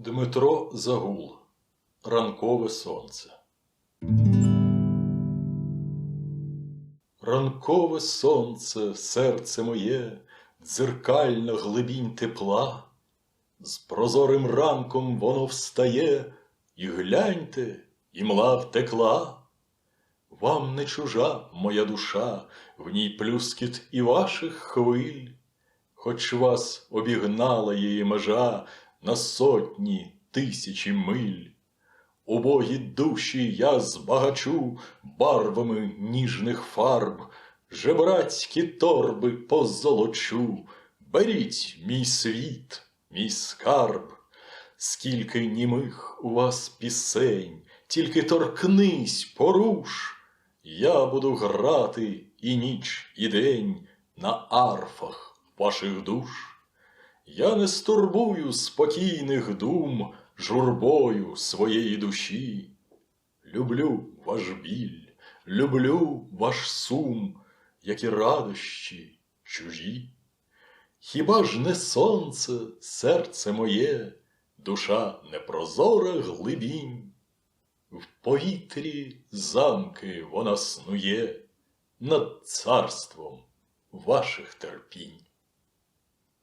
Дмитро Загул Ранкове сонце. Ранкове сонце, серце моє, дзеркальна глибінь тепла, з прозорим ранком воно встає, і гляньте, і мла втекла. Вам не чужа моя душа, в ній плюскіт і ваших хвиль, хоч вас обігнала її межа на сотні тисячі миль. Убогі душі я збагачу барвами ніжних фарб, жебрацькі торби позолочу. Беріть мій світ, мій скарб, скільки німих у вас пісень, тільки торкнись, поруш. Я буду грати і ніч, і день на арфах ваших душ. Я не стурбую спокійних дум журбою своєї душі. Люблю ваш біль, люблю ваш сум, як і радощі чужі. Хіба ж не сонце, серце моє, душа непрозора глибінь? В повітрі замки вона снує над царством ваших терпінь.